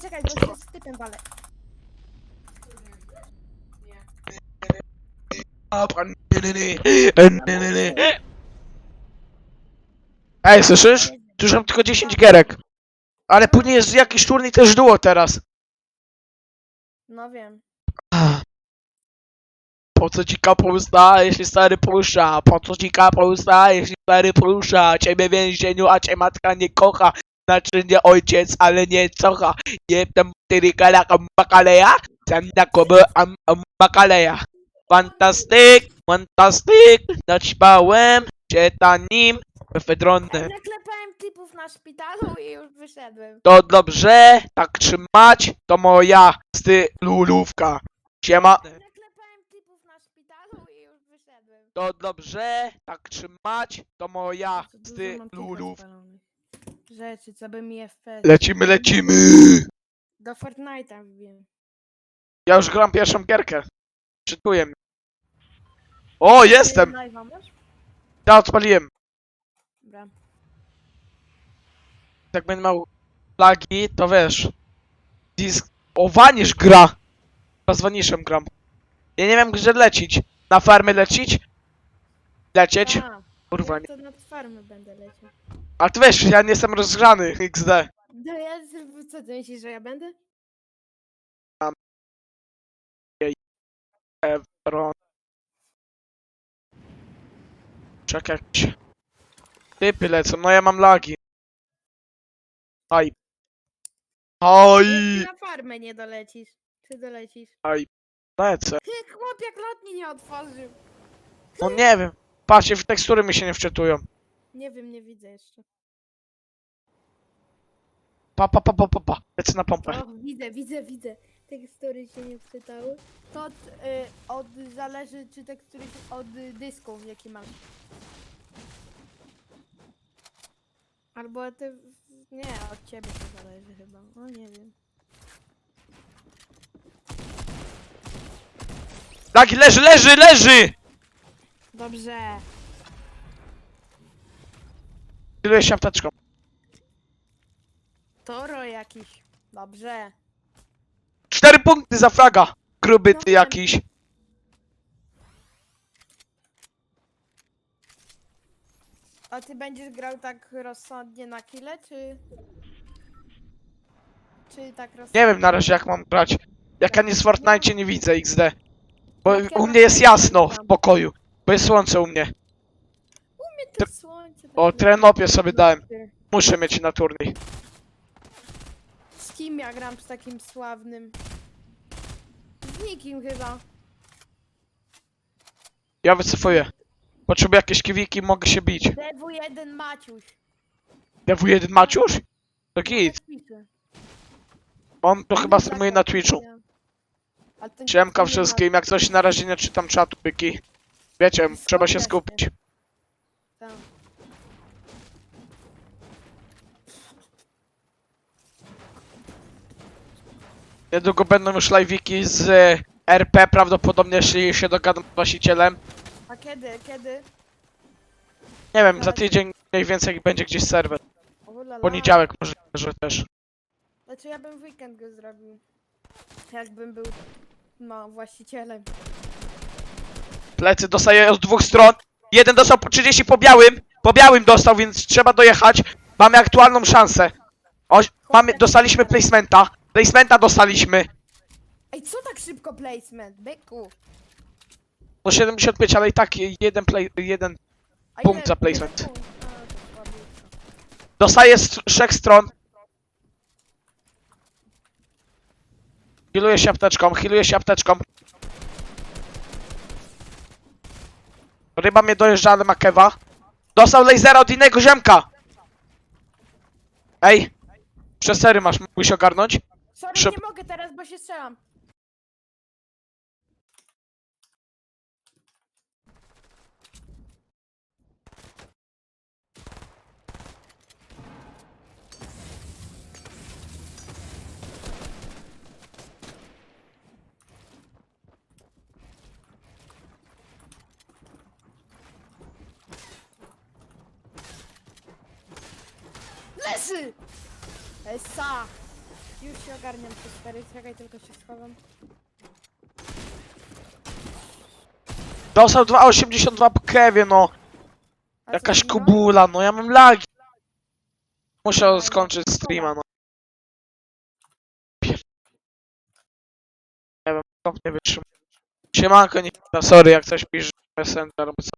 Czekaj, czekaj, bo się z typem walę. Ej, słyszysz? Tu już mam tylko 10 gierek. Ale później jest jakiś turniej też duo teraz. No wiem. Po co ci kapusta, jeśli stary pusza? Po co ci kapusta, jeśli stary pusza? Ciebie więzieniu, a cię matka nie kocha. Znaczy nie ojciec, ale nie cocha. Nie tam tyrykala makaleja, tam na koby am am makaleja. Fantastyk, fantastyk, naćpałem cię tanim, mefedronne. Naklepałem typów na szpitalu i już wyszedłem. To dobrze, tak trzymać, to moja stylulówka. Siema. Naklepałem typów na szpitalu i już wyszedłem. To dobrze, tak trzymać, to moja stylulówka. Rzeczy, co by mi FPS. Lecimy, lecimy! Do Fortnite'a wbiłem. Ja już gram pierwszą gierkę. Czytuję. O, jestem! Live'a masz? Ja odpaliłem. Dobra. Jak będę miał flagi, to wiesz. Disk... O, Vanish gra! Chyba z Vanishem gram. Ja nie wiem, gdzie lecić. Na farmy lecić? Lecieć? A, Kurwa, ja nie. to nad farmę będę leciał. Ale ty wiesz, ja nie jestem rozgrzany, XD. No ja, co ty myślisz, że ja będę? Ron. Czekaj. Typy lecą, no ja mam lagi. Aj. Aj. Ty na farmę nie dolecisz. Czy dolecisz? Lecę. Ty, chłop, jak lotni nie otworzył. No nie wiem. Patrzcie, w tekstury mi się nie wczytują. Nie wiem, nie widzę jeszcze. Pa, pa, pa, pa, pa, pa. Lecę na pompę. O, widzę, widzę, widzę. Tekstury się nie wczytały. To od, y, od zależy, czy tekstury się od y, dysku, jaki masz. Albo ty... Nie, od ciebie to zależy chyba. No nie wiem. Lagi, leży, leży, leży! Dobrze. Kiluję się apteczką. Toro jakiś. Dobrze. Cztery punkty za fraga. Gruby ty jakiś. A ty będziesz grał tak rozsądnie na kile, czy... Czy tak rozsądnie? Nie wiem na razie jak mam grać. Jak ja nie z Fortnite nie widzę XD. Bo u mnie jest jasno w pokoju. Bo jest słońce u mnie. To słońce. O, takie- trenopie sobie dałem. Muszę mieć na turniej. Z kim ja gram z takim sławnym? Z nikim chyba. Ja wycofuję. Potrzebuję jakieś kiwiki, mogę się bić. DW1 Maciuś. DW1 Maciuś? To git. Tak pisze. On to chyba streamuje tak na Twitchu. napisał. Ale to nie- Siemka to nie wszystkim, jak coś na razie nie czytam czatu, byki. Wiecie, trzeba się skupić. tak. Niedługo będą już live'iki z e, RP, prawdopodobnie jeśli się dogadam z właścicielem. A kiedy, kiedy? Nie wiem, za tydzień mniej więcej będzie gdzieś serwer. O. Poniedziałek może, że też. Znaczy ja bym w weekend go zrobił. Jakbym był, no, właścicielem. Plecy dostaję od dwóch stron. Jeden dostał po 30 po białym. Po białym dostał, więc trzeba dojechać. Mamy aktualną szansę. O, mamy, dostaliśmy placementa. Placementa dostaliśmy. Ej, co tak szybko placement? Byku. No 75, ale i tak jeden play, jeden A Punkt ile- za ile placement. punkt? A, to słabiutko. Dostaję z trzech stron. Healuję się apteczką, healuję się apteczką. Ryba mnie dojeżdża, ale ma kewa. Dostał lasera od innego ziemka. Ej. Przesery masz, mógłbyś ogarnąć? Sorry, nie mogę teraz, bo się strzelam. Leży! Esa! Już się ogarniam przez stary, czekaj, tylko się schowam. Dostał 2,82 po kewie, no. A co Jakaś zrobiła? kubula, no ja mam lagi. Musiał skończyć streama, no. Nie wiem, skąd nie wytrzymał. Siemanko, nie sorry, jak coś pisze Messenger albo co.